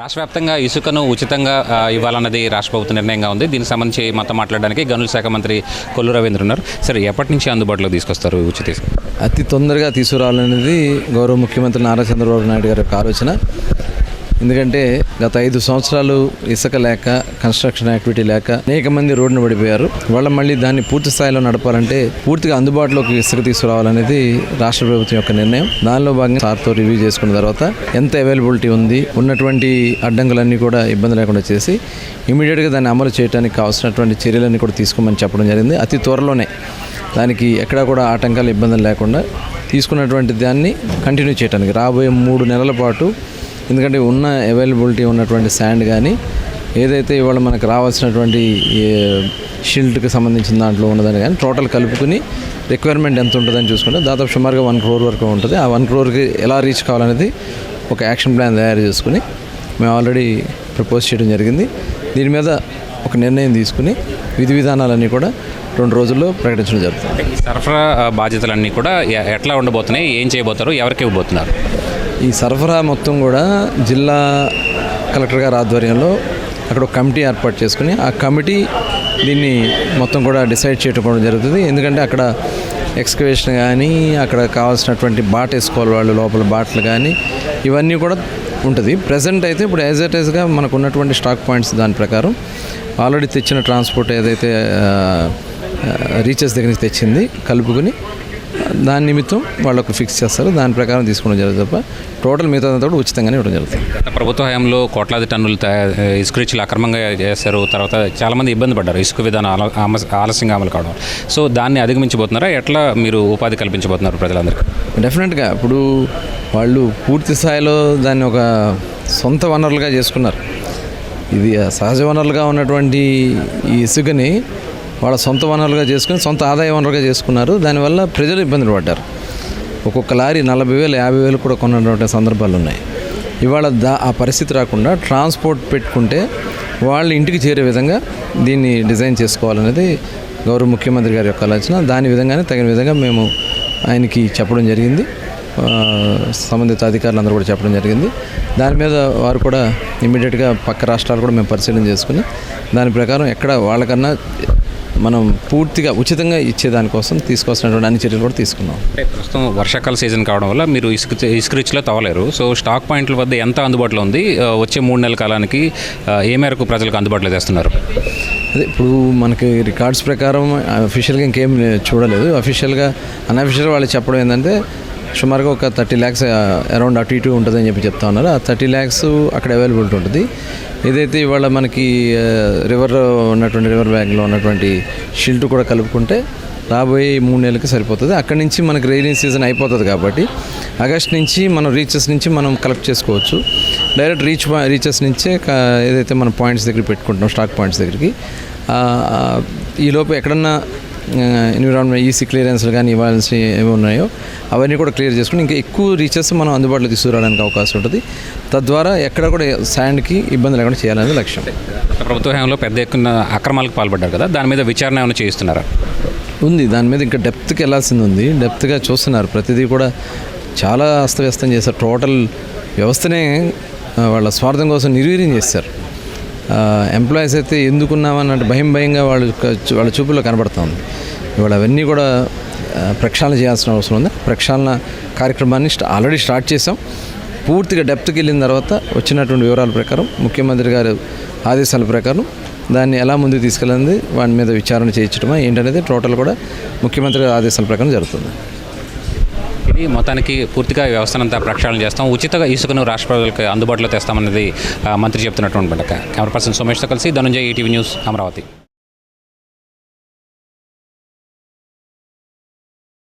రాష్ట్ర వ్యాప్తంగా ఇసుకను ఉచితంగా ఇవ్వాలన్నది రాష్ట్ర ప్రభుత్వ నిర్ణయంగా ఉంది. దీనికి సంబంధించి మొత్తం మాట్లాడడానికి గనుల శాఖ మంత్రి కొల్లు రవీంద్ర ఉన్నారు. సరే ఎప్పటి నుంచి అందుబాటులోకి తీసుకొస్తారు ఉచిత అతి తొందరగా తీసుకురావాలనేది గౌరవ ముఖ్యమంత్రి నారా చంద్రబాబు నాయుడు గారి యొక్క ఆలోచన. ఎందుకంటే గత ఐదు సంవత్సరాలు ఇసుక లేక కన్స్ట్రక్షన్ యాక్టివిటీ లేక అనేక మంది రోడ్డున పడిపోయారు. వాళ్ళ మళ్ళీ దాన్ని పూర్తి స్థాయిలో నడపాలంటే పూర్తిగా అందుబాటులోకి ఇసుక తీసుకురావాలనేది రాష్ట్ర ప్రభుత్వం యొక్క నిర్ణయం. దానిలో భాగంగా సార్తో రివ్యూ చేసుకున్న తర్వాత ఎంత అవైలబిలిటీ ఉంది ఉన్నటువంటి అడ్డంకులన్నీ కూడా ఇబ్బంది లేకుండా చేసి ఇమీడియట్గా దాన్ని అమలు చేయడానికి కావాల్సినటువంటి చర్యలన్నీ కూడా తీసుకోమని చెప్పడం జరిగింది. అతి త్వరలోనే దానికి ఎక్కడా కూడా ఆటంకాలు ఇబ్బందులు లేకుండా తీసుకున్నటువంటి దాన్ని కంటిన్యూ చేయడానికి రాబోయే మూడు నెలల పాటు ఎందుకంటే ఉన్న అవైలబిలిటీ ఉన్నటువంటి శాండ్ కానీ ఏదైతే ఇవాళ మనకు రావాల్సినటువంటి షీల్డ్కి సంబంధించిన దాంట్లో ఉన్నదని కానీ టోటల్ కలుపుకుని రిక్వైర్మెంట్ ఎంత ఉంటుందని చూసుకుంటే దాదాపు సుమారుగా వన్ క్రోర్ వరకు ఉంటుంది. ఆ వన్ క్రోర్కి ఎలా రీచ్ కావాలనేది ఒక యాక్షన్ ప్లాన్ తయారు చేసుకుని మేము ఆల్రెడీ ప్రపోజ్ చేయడం జరిగింది. దీని మీద ఒక నిర్ణయం తీసుకుని విధి విధానాలన్నీ కూడా రెండు రోజుల్లో ప్రకటించడం జరుగుతుంది. సరఫరా బాధ్యతలన్నీ కూడా ఎట్లా ఉండబోతున్నాయి? ఏం చేయబోతారు? ఎవరికి ఇవ్వబోతున్నారు? ఈ సరఫరా మొత్తం కూడా జిల్లా కలెక్టర్ గారి ఆధ్వర్యంలో అక్కడ ఒక కమిటీ ఏర్పాటు చేసుకుని ఆ కమిటీ దీన్ని మొత్తం కూడా డిసైడ్ చేయడం జరుగుతుంది. ఎందుకంటే అక్కడ ఎక్స్కవేషన్ కానీ అక్కడ కావాల్సినటువంటి బాట వేసుకోవాలి వాళ్ళు లోపల బాటలు కానీ ఇవన్నీ కూడా ఉంటుంది. ప్రజెంట్ అయితే ఇప్పుడు యాజ్ ఎట్ ఈస్గా మనకు ఉన్నటువంటి స్టాక్ పాయింట్స్ దాని ప్రకారం ఆల్రెడీ తెచ్చిన ట్రాన్స్పోర్ట్ ఏదైతే రీచెస్ దగ్గర నుంచి తెచ్చింది కలుపుకుని దాని నిమిత్తం వాళ్ళకు ఫిక్స్ చేస్తారు. దాని ప్రకారం తీసుకోవడం జరుగుతుంది తప్ప టోటల్ మిగతా అంతా కూడా ఉచితంగానే ఇవ్వడం జరుగుతుంది. గత ప్రభుత్వ హయాంలో కోట్లాది టన్నులు ఇసుక రీచ్లు అక్రమంగా చేశారు. తర్వాత చాలామంది ఇబ్బంది పడ్డారు. ఇసుక విధానం ఆలస్యంగా అమలు కావడం. సో దాన్ని అధిగమించబోతున్నారా? ఎట్లా మీరు ఉపాధి కల్పించబోతున్నారు ప్రజలందరికీ? డెఫినెట్గా ఇప్పుడు వాళ్ళు పూర్తి స్థాయిలో దాన్ని ఒక సొంత వనరులుగా చేసుకున్నారు. ఇది సహజ వనరులుగా ఉన్నటువంటి ఈ ఇసుకని వాళ్ళ సొంత వనరులుగా చేసుకుని సొంత ఆదాయ వనరులుగా చేసుకున్నారు. దానివల్ల ప్రజలు ఇబ్బందులు పడ్డారు. ఒక్కొక్క లారీ నలభై వేలు యాభై వేలు కూడా కొన్నటువంటి సందర్భాలు ఉన్నాయి. ఇవాళ దా ఆ పరిస్థితి రాకుండా ట్రాన్స్పోర్ట్ పెట్టుకుంటే వాళ్ళ ఇంటికి చేరే విధంగా దీన్ని డిజైన్ చేసుకోవాలనేది గౌరవ ముఖ్యమంత్రి గారి యొక్క ఆలోచన. దాని విధంగానే తగిన విధంగా మేము ఆయనకి చెప్పడం జరిగింది. సంబంధిత అధికారులు అందరూ కూడా చెప్పడం జరిగింది. దాని మీద వారు కూడా ఇమ్మీడియట్గా పక్క రాష్ట్రాలు కూడా మేము పరిశీలన చేసుకుని దాని ప్రకారం ఎక్కడ వాళ్ళకన్నా మనం పూర్తిగా ఉచితంగా ఇచ్చేదానికోసం తీసుకోవాల్సినటువంటి అన్ని చర్యలు కూడా తీసుకున్నాం. అంటే ప్రస్తుతం వర్షాకాల సీజన్ కావడం వల్ల మీరు ఇసుక ఇసుక రీచ్లో తవ్వలేరు. సో స్టాక్ పాయింట్ల వద్ద ఎంత అందుబాటులో ఉంది? వచ్చే మూడు నెలల కాలానికి ఏ మేరకు ప్రజలకు అందుబాటులో తెస్తున్నారు? అదే ఇప్పుడు మనకి రికార్డ్స్ ప్రకారం అఫీషియల్గా ఇంకేం చూడలేదు. అఫీషియల్గా అన్అఫీషియల్ వాళ్ళు చెప్పడం ఏంటంటే సుమారుగా ఒక థర్టీ ల్యాక్స్ అరౌండ్ అటు ఇటు ఉంటుందని చెప్పి చెప్తా ఉన్నారు. ఆ థర్టీ ల్యాక్స్ అక్కడ అవైలబిలిటీ ఉంటుంది ఏదైతే ఇవాళ మనకి రివర్ ఉన్నటువంటి రివర్ బ్యాంక్లో ఉన్నటువంటి షిల్ట్ కూడా కలుపుకుంటే రాబోయే మూడు నెలలకి సరిపోతుంది. అక్కడి నుంచి మనకి రైలింగ్ సీజన్ అయిపోతుంది కాబట్టి ఆగస్ట్ నుంచి మనం రీచెస్ నుంచి మనం కలెక్ట్ చేసుకోవచ్చు. డైరెక్ట్ రీచ్ రీచెస్ నుంచే ఏదైతే మన పాయింట్స్ దగ్గర పెట్టుకుంటున్నాం స్టాక్ పాయింట్స్ దగ్గరికి ఈలోపు ఎక్కడన్నా ఎన్విరాన్మెంట్ ఈసీ క్లియరెన్స్లు కానీ ఇవ్వాల్సి ఏమి ఉన్నాయో అవన్నీ కూడా క్లియర్ చేసుకుని ఇంకా ఎక్కువ రీచెస్ మనం అందుబాటులో తీసుకురావడానికి అవకాశం ఉంటుంది. తద్వారా ఎక్కడ కూడా శాండ్కి ఇబ్బంది లేకుండా చేయాలనేది లక్ష్యం. ప్రభుత్వ హయాంలో పెద్ద ఎత్తున అక్రమాలకు పాల్పడ్డారు కదా దాని మీద విచారణ ఏమైనా చేయిస్తున్నారా? ఉంది దాని మీద ఇంకా డెప్త్కి వెళ్ళాల్సింది ఉంది. డెప్త్గా చూస్తున్నారు. ప్రతిదీ కూడా చాలా అస్తవ్యస్తం చేశారు. టోటల్ వ్యవస్థనే వాళ్ళ స్వార్థం కోసం నిర్వీర్యం చేశారు. ఎంప్లాయీస్ అయితే ఎందుకున్నామన్నట్టు భయం భయంగా వాళ్ళ వాళ్ళ చూపుల్లో కనబడుతుంది ఇవాళ అవన్నీ కూడా ప్రక్షాళన చేయాల్సిన అవసరం ఉంది. ప్రక్షాళన కార్యక్రమాన్ని ఆల్రెడీ స్టార్ట్ చేసాం పూర్తిగా డెప్త్కి వెళ్ళిన తర్వాత వచ్చినటువంటి వివరాల ప్రకారం ముఖ్యమంత్రి గారు ఆదేశాల ప్రకారం దాన్ని ఎలా ముందుకు తీసుకెళ్ళింది వాటి మీద విచారణ చేయించడమా ఏంటనేది టోటల్ కూడా ముఖ్యమంత్రి గారి ఆదేశాల ప్రకారం జరుగుతుంది. ఇది మొత్తానికి పూర్తిగా వ్యవస్థనంతా ప్రక్షాళన చేస్తాం. ఉచితంగా ఇసుకను రాష్ట్ర ప్రజలకు అందుబాటులో తెస్తామన్నది మంత్రి చెప్తున్నటువంటి కెమెరా పర్సన్ సోమేష్తో కలిసి ధనుంజయ్ ఈటీవీ న్యూస్ అమరావతి.